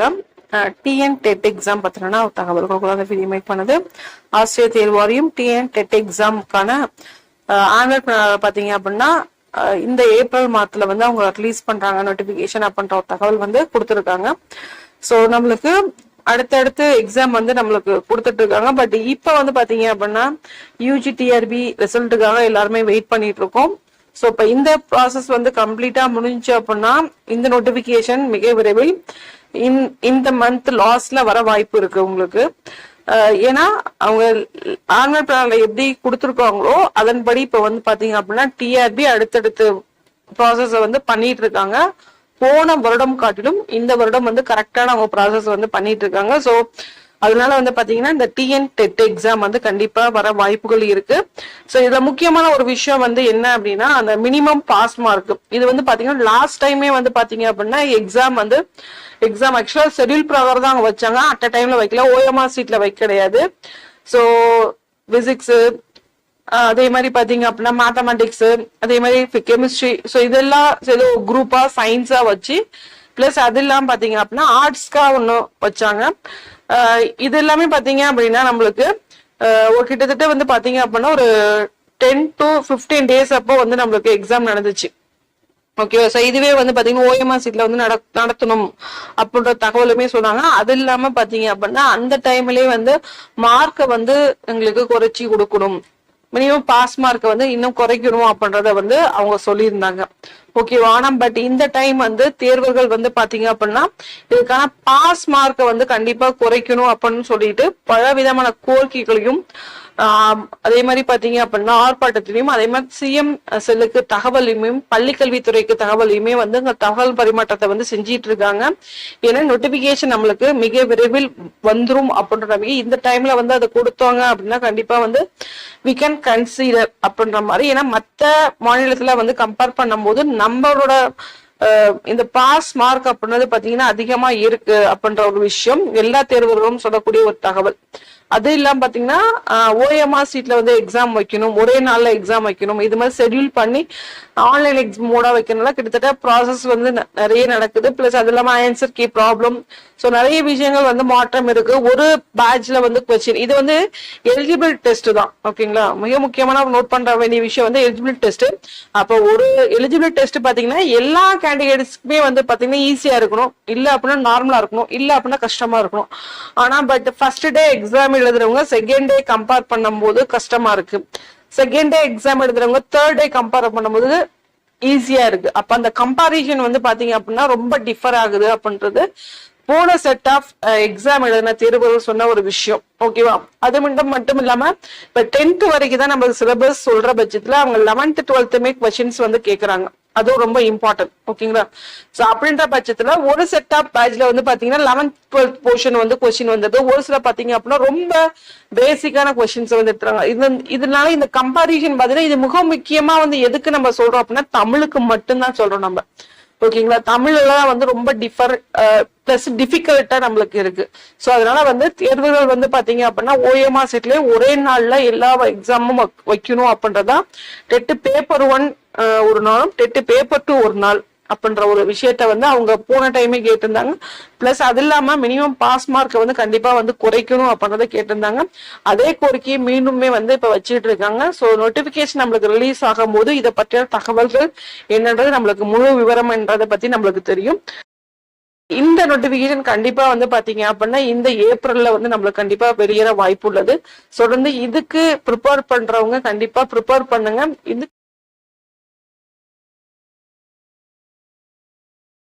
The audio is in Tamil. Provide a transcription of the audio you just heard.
வீடியோல டிஎன் டெட் எக்ஸாம் பத்தின தகவல்கள் கூட அந்த வீடியோ மேக் பண்ணது. ஆசிரியர் தேர்வு வாரியம் டிஎன் டெட் எக்ஸாமுக்கான ஆனுவல் பாத்தீங்க அப்படின்னா இந்த ஏப்ரல் மாதத்துல வந்து அவங்க ரிலீஸ் பண்றாங்க நோட்டிபிகேஷன் அப்படின்ற ஒரு தகவல் வந்து கொடுத்துருக்காங்க. ஸோ நம்மளுக்கு அடுத்தடுத்து எக்ஸாம் வந்து நம்மளுக்கு கொடுத்துட்டு இருக்காங்க பட் இப்போ வந்து பாத்தீங்க அப்படின்னா யூஜி டிஆர்பி ரிசல்ட்டுக்காக எல்லாருமே வெயிட் பண்ணிட்டு இருக்கோம். ஸோ இப்போ இந்த ப்ராசஸ் வந்து கம்ப்ளீட்டா முடிஞ்சு அப்படின்னா இந்த நோட்டிபிகேஷன் மிக விரைவில் இன் இந்த மந்த் லாஸ்ட்ல வர வாய்ப்பு இருக்கு உங்களுக்கு. ஏன்னா அவங்க ஆன்வல் பிளான்ல எப்படி கொடுத்துருக்காங்களோ அதன்படி இப்போ வந்து பாத்தீங்க அப்படின்னா டிஆர்பி அடுத்தடுத்து ப்ராசஸ் வந்து பண்ணிட்டு இருக்காங்க. போன வருடம் காட்டிலும் இந்த வருடம் வந்து கரெக்டான அவங்க ப்ராசஸ் வந்து பண்ணிட்டு இருக்காங்க. ஸோ அதனால வந்து பாத்தீங்கன்னா இந்த டிஎன் டெட் எக்ஸாம் வந்து கண்டிப்பா வர வாய்ப்புகள் இருக்கு. ஸோ இதுல முக்கியமான ஒரு விஷயம் வந்து என்ன அப்படின்னா அந்த மினிமம் பாஸ் மார்க் இது வந்து பாத்தீங்கன்னா லாஸ்ட் டைமே வந்து பாத்தீங்க அப்படின்னா எக்ஸாம் வந்து எக்ஸாம் ஆக்சுவலா ஷெடியூல் பிரகாரம் தான் அவங்க வச்சாங்க. அட் டைம்ல வைக்கல. ஓஎம்ஆர் சீட்ல வைக்க கிடையாது. ஸோ பிசிக்ஸ் அதே மாதிரி பாத்தீங்க அப்படின்னா மேத்தமெட்டிக்ஸ் அதே மாதிரி கெமிஸ்ட்ரி ஸோ இதெல்லாம் ஏதோ குரூப்பா சயின்ஸா வச்சு பிளஸ் அது இல்லாமல் பார்த்தீங்க அப்படின்னா ஆர்ட்ஸ்க்காக ஒன்று வச்சாங்க. இது எல்லாமே பார்த்தீங்க அப்படின்னா நம்மளுக்கு ஒரு கிட்டத்தட்ட வந்து பார்த்தீங்க அப்படின்னா ஒரு டென் டு 15 டேஸ் அப்போ வந்து நம்மளுக்கு எக்ஸாம் நடந்துச்சு. ஓகே ஸோ இதுவே வந்து பார்த்தீங்கன்னா ஓஎம்ஆர் சீட்ல வந்து நட நடத்தணும் அப்படின்ற தகவலுமே சொன்னாங்க. அது இல்லாம பாத்தீங்க அப்படின்னா அந்த டைம்லயே வந்து மார்க்கை வந்து எங்களுக்கு குறைச்சி கொடுக்கணும். மினிமம் பாஸ் மார்க்கை வந்து இன்னும் குறைக்கணும் அப்படின்றத வந்து அவங்க சொல்லியிருந்தாங்க. ஓகேவா? ஆனா பட் இந்த டைம் வந்து தேர்வுகள் வந்து பாத்தீங்க அப்படின்னா இதுக்கான பாஸ் மார்க்கை வந்து கண்டிப்பா குறைக்கணும் அப்படின்னு சொல்லிட்டு பல விதமான கோரிக்கைகளையும் ஆஹ் அதே மாதிரி பாத்தீங்க அப்படின்னா ஆர்ப்பாட்டத்திலையும் அதே மாதிரி சிஎம் செல்லுக்கு தகவலையுமே பள்ளிக்கல்வித்துறைக்கு தகவலையுமே வந்து இந்த தகவல் பரிமாற்றத்தை வந்து செஞ்சிட்டு இருக்காங்க ஏன்னா நோட்டிபிகேஷன் நம்மளுக்கு மிக விரைவில் வந்துரும் அப்படின்ற மாதிரி இந்த டைம்ல வந்து அதை கொடுத்தாங்க அப்படின்னா கண்டிப்பா வந்து வி கேன் கன்சிடர் அப்படின்ற மாதிரி. ஏன்னா மற்ற மாநிலத்துல வந்து கம்பேர் பண்ணும்போது நம்மளோட இந்த பாஸ் மார்க் அப்படின்றது பாத்தீங்கன்னா அதிகமா இருக்கு அப்படின்ற ஒரு விஷயம். எல்லா தேர்வுகளும் சொல்லக்கூடிய ஒரு தகவல். அது இல்லாம பாத்தீங்கன்னா ஓஎம்ஆர் சீட்ல வந்து எக்ஸாம் வைக்கணும் ஒரே நாள்ல எக்ஸாம் வைக்கணும். இது மாதிரி ஷெட்யூல் பண்ணி ஆன்லைன் எக்ஸாம் மூடா வைக்கணும்னா கிட்டத்தட்ட ப்ராசஸ் வந்து ந- நிறைய நடக்குது. பிளஸ் அது இல்லாம ஆன்சர் கீ ப்ராப்ளம் ஸோ நிறைய விஷயங்கள் வந்து மாற்றம் இருக்கு. ஒரு பேட்ச்ல வந்து கொஸ்டின் இது வந்து எலிஜிபிள் டெஸ்ட் தான். ஓகேங்களா மிக முக்கியமான நோட் பண்ற வேண்டிய விஷயம் வந்து எலிஜிபிள் டெஸ்ட் அப்போ ஒரு எலிஜிபிள் டெஸ்ட் பாத்தீங்கன்னா எல்லா கேண்டிடேட்ஸ்க்குமே வந்து பாத்தீங்கன்னா ஈஸியா இருக்கணும். இல்ல அப்படின்னா நார்மலா இருக்கணும். இல்ல அப்படின்னா கஷ்டமா இருக்கணும். ஆனா பட் ஃபர்ஸ்ட் டே எக்ஸாம் எழுதுறவங்க செகண்ட் டே கம்பேர் பண்ணும்போது கஷ்டமா இருக்கு. செகண்ட் டே எக்ஸாம் எழுதுறவங்க தேர்ட் டே கம்பேர் பண்ணும்போது ஈஸியா இருக்கு. அப்ப அந்த கம்பாரிசன் வந்து பாத்தீங்க அப்படின்னா ரொம்ப டிஃபர் ஆகுது அப்படின்றது போன செட் ஆஃப் எக்ஸாம் எழுதின தேர்வுகள் சொன்ன ஒரு விஷயம். ஓகேவா அது மட்டும் மட்டும் இல்லாம இப்ப டென்த் வரைக்கும் தான் நம்ம சிலபஸ் சொல்ற பட்சத்துல அவங்க லெவன்த் டுவெல்த்துமே கொஸ்டின்ஸ் வந்து கேக்குறாங்க. அதுவும் ரொம்ப இம்பார்ட்டன்ட் ஓகேங்களா சோ அப்படின்ற பட்சத்துல ஒரு செட் ஆஃப் பேட்ச்ல வந்து பாத்தீங்கன்னா லெவன்த் டுவெல்த் போர்ஷன் வந்து கொஸ்டின் வந்தது. ஒரு சில பாத்தீங்க அப்படின்னா ரொம்ப பேசிக்கான கொஸ்டின்ஸ் வந்து எடுத்துறாங்க. இது இதனால இந்த கம்பாரிசன் பாத்தீங்கன்னா இது மிக முக்கியமா வந்து எதுக்கு நம்ம சொல்றோம் அப்படின்னா தமிழுக்கு மட்டும்தான் சொல்றோம் நம்ம. ஓகேங்களா? தமிழ்ல வந்து ரொம்ப டிஃபர் பிளஸ் டிஃபிகல்ட்டா நம்மளுக்கு இருக்கு. ஸோ அதனால வந்து தேர்வுகள் வந்து பாத்தீங்க அப்படின்னா ஓஎம்ஆர் செட்லயே ஒரே நாள்ல எல்லா எக்ஸாமும் வைக்கணும் அப்படின்றதான் டெட்டு பேப்பர் ஒன் ஒரு நாளும் டெட்டு பேப்பர் டூ ஒரு நாள் அப்படின்ற ஒரு விஷயத்த வந்து அவங்க போன டைமே கேட்டிருந்தாங்க. பிளஸ் அது இல்லாம மினிமம் பாஸ் மார்க்கை வந்து கண்டிப்பா வந்து குறைக்கணும் அப்படின்றத கேட்டிருந்தாங்க. அதே கோரிக்கையை மீண்டுமே வந்து இப்ப வச்சுட்டு இருக்காங்க. ஸோ நோட்டிபிகேஷன் நம்மளுக்கு ரிலீஸ் ஆகும்போது இதை பற்றிய தகவல்கள் என்னன்றது நம்மளுக்கு முழு விவரம் என்றதை பத்தி நம்மளுக்கு தெரியும். இந்த நோட்டிபிகேஷன் கண்டிப்பா வந்து பாத்தீங்க அப்படின்னா இந்த ஏப்ரல்ல வந்து நம்மளுக்கு கண்டிப்பா வெளியேற வாய்ப்பு உள்ளது. தொடர்ந்து இதுக்கு ப்ரிப்பேர் பண்றவங்க கண்டிப்பா ப்ரிப்பேர் பண்ணுங்க. இது